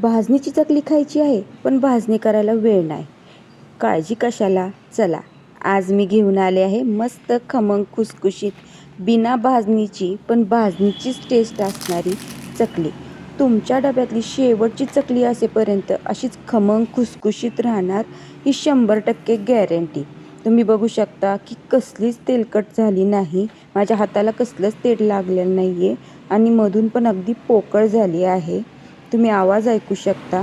भाजणीची चकली खायची आहे पण भाजणी करायला वेळ नाही. काळजी कशाला? चला आज मी घेऊन आले आहे मस्त खमंग खुसखुशीत बिना भाजणीची पण भाजणीचीच टेस्ट असणारी चकली. तुमच्या डब्यातली शेवटची चकली असेपर्यंत अशीच खमंग खुसखुशीत राहणार ही शंभर टक्के गॅरंटी तुम्ही बघू शकता की कसलीच तेलकट झाली नाही माझ्या हाताला कसलंच तेल लागलेलं नाही आहे आणि मधून पण अगदी पोकळ झाली आहे. तुम्ही आवाज ऐकू शकता.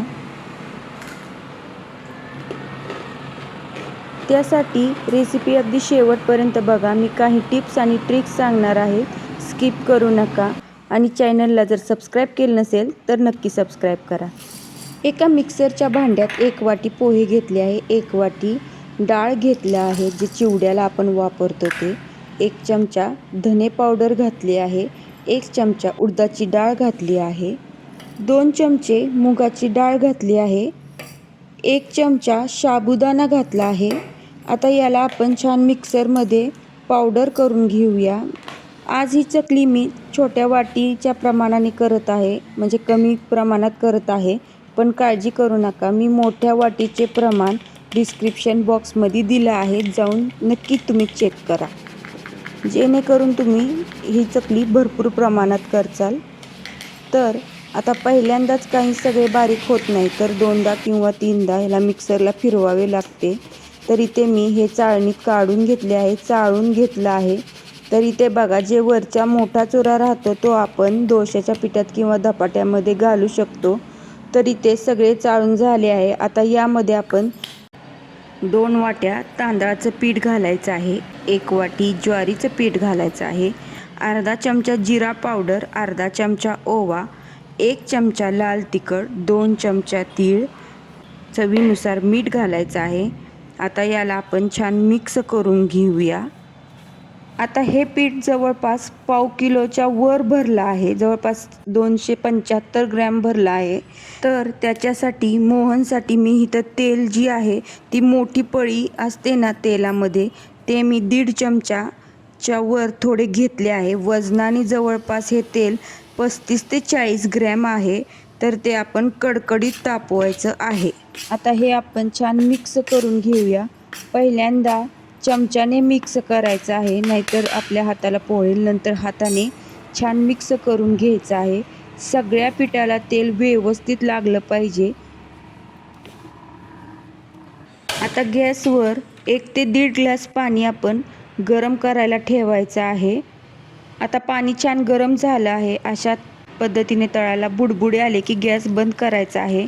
त्यासाठी रेसिपी अगदी शेवटपर्यंत बघा. मी काही टिप्स आणि ट्रिक्स सांगणार आहे. स्किप करू नका. आणि चॅनलला जर सबस्क्राईब केलं नसेल तर नक्की सबस्क्राईब करा. एका मिक्सरच्या भांड्यात एक वाटी पोहे घेतले आहे. एक वाटी डाळ घेतला आहे जे चिवड्याला आपण वापरतो ते. एक चमचा धने पावडर घातली आहे. एक चमचा उडदाची डाळ घातली आहे. दोन चमचे मुगाची डाळ घातली आहे. एक चमचा साबुदाणा घातला आहे. आता याला आपण छान मिक्सरमध्ये पावडर करून घेऊया. आज ही चकली मी छोट्या वाटीच्या प्रमाणाने करत आहे. म्हणजे कमी प्रमाणात करत आहे. पण काळजी करू नका. मी मोठ्या वाटीचे प्रमाण डिस्क्रिप्शन बॉक्समध्ये दिलं आहे. जाऊन नक्की तुम्ही चेक करा. जेणेकरून तुम्ही ही चकली भरपूर प्रमाणात करचाल. तर आता पहिल्यांदाच काही सगळे बारीक होत नाही तर दोनदा किंवा तीनदा ह्याला मिक्सरला फिरवावे लागते. तर इथे मी हे चाळणीत काढून घेतले आहे चाळून घेतलं आहे. तर इथे बघा जे वरचा मोठा चुरा राहतो तो आपण दोशाच्या पिठात किंवा धपाट्यामध्ये घालू शकतो. तर इथे सगळे चाळून झाले आहे. आता यामध्ये आपण दोन वाट्या तांदळाचं पीठ घालायचं आहे. एक वाटी ज्वारीचं पीठ घालायचं आहे. अर्धा चमचा जिरा पावडर अर्धा चमचा ओवा एक चमचा लाल तिखट दोन चमचा तीळ चवीनुसार मीठ घालायचं आहे. आता याला आपण छान मिक्स करून घेऊया. आता हे पीठ जवळपास पाव किलोच्या वर भरलं आहे. जवळपास दोनशे पंच्याहत्तर ग्रॅम भरलं आहे. तर त्याच्यासाठी मोहनसाठी मी इथं तेल जी आहे ती मोठी पळी असते ना तेलामध्ये ते मी दीड चमचाच्या वर थोडे घेतले आहे. वजनाने जवळपास हे तेल पस्तीस ते चाळीस ग्रॅम आहे तर ते आपण कडकडीत तापवायचं आहे. आता हे आपण छान मिक्स करून घेऊया. पहिल्यांदा चमच्याने मिक्स करायचं आहे नाहीतर आपल्या हाताला पोळेल नंतर हाताने छान मिक्स करून घ्यायचं आहे. सगळ्या पिठाला तेल व्यवस्थित लागलं पाहिजे. आता गॅसवर एक ते दीड ग्लास पाणी आपण गरम करायला ठेवायचं आहे. आता पाणी छान गरम झालं आहे. अशा पद्धतीने तळाला बुडबुडे आले की गॅस बंद करायचा आहे.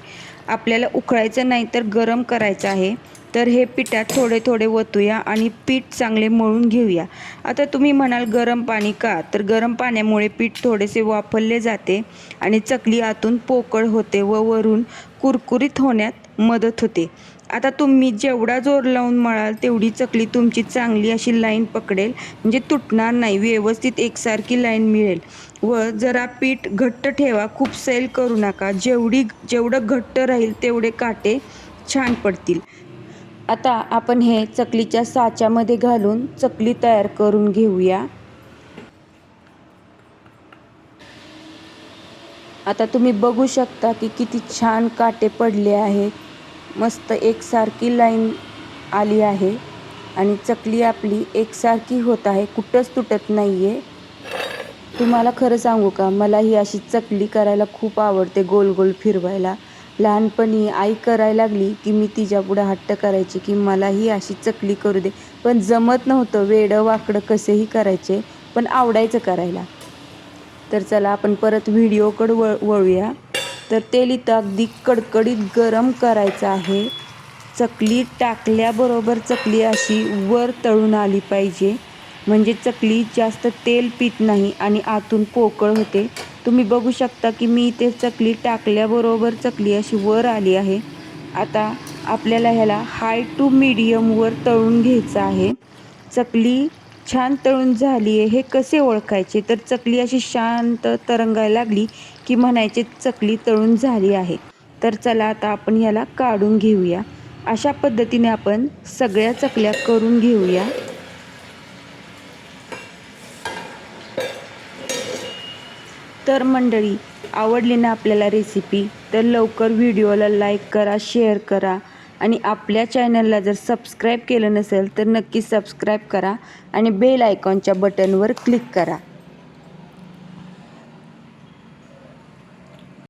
आपल्याला उकळायचं नाही तर गरम करायचं आहे. तर हे पिठात थोडे थोडे ओतूया आणि पीठ चांगले मळून घेऊया. आता तुम्ही म्हणाल गरम पाणी का? तर गरम पाण्यामुळे पीठ थोडेसे वाफरले जाते आणि चकली आतून पोकळ होते व वरून कुरकुरीत होण्यात मदत होते. आता तुम्ही जेवढा जोर लावून मळाल तेवढी चकली तुमची चांगली अशी लाईन पकडेल. म्हणजे तुटणार नाही व्यवस्थित एकसारखी लाईन मिळेल. व जरा पीठ घट्ट ठेवा खूप सैल करू नका. जेवढी जेवढं घट्ट राहील तेवढे काटे छान पडतील. आता आपण हे चकलीच्या साच्यामध्ये घालून चकली तयार करून घेऊया. आता तुम्ही बघू शकता की किती छान काटे पडले आहेत मस्त एकसारखी लाईन आली आहे आणि चकली आपली एकसारखी होत आहे. कुठंच तुटत नाही आहे तुम्हाला खरं सांगू का? मला ही अशी चकली करायला खूप आवडते गोल गोल फिरवायला. लहानपणी आई करायला लागली की मी तिच्यापुढं हट्ट करायची की मला ही अशी चकली करू दे. पण जमत नव्हतं. वेडं वाकडं कसेही करायचे पण आवडायचं करायला. तर चला आपण परत व्हिडिओकडं वळ वळूया. तर तेल इथं अगदी कडकडीत गरम करायचं आहे. चकली टाकल्याबरोबर चकली अशी वर तळून आली पाहिजे. म्हणजे चकली जास्त तेल पित नाही आणि आतून पोकळ होते. तुम्ही बघू शकता की मी इथे चकली टाकल्याबरोबर चकली अशी वर आली आहे. आता आपल्याला ह्याला हाय टू मीडियमवर तळून घ्यायचं आहे. चकली छान तळून झाली आहे. हे कसे ओळखायचे? तर चकली अशी शांत तरंगायला लागली की म्हणायचे चकली तळून झाली आहे. तर चला आता आपण ह्याला काढून घेऊया. अशा पद्धतीने आपण सगळ्या चकल्या करून घेऊया. तर मंडळी आवडली ना आपल्याला रेसिपी तर लवकर व्हिडिओला लाईक करा शेअर करा. आणि आपल्या चॅनलला जर सबस्क्राईब केलं नसेल तर नक्की सबस्क्राईब करा आणि बेल आयकॉनच्या बटनवर क्लिक करा.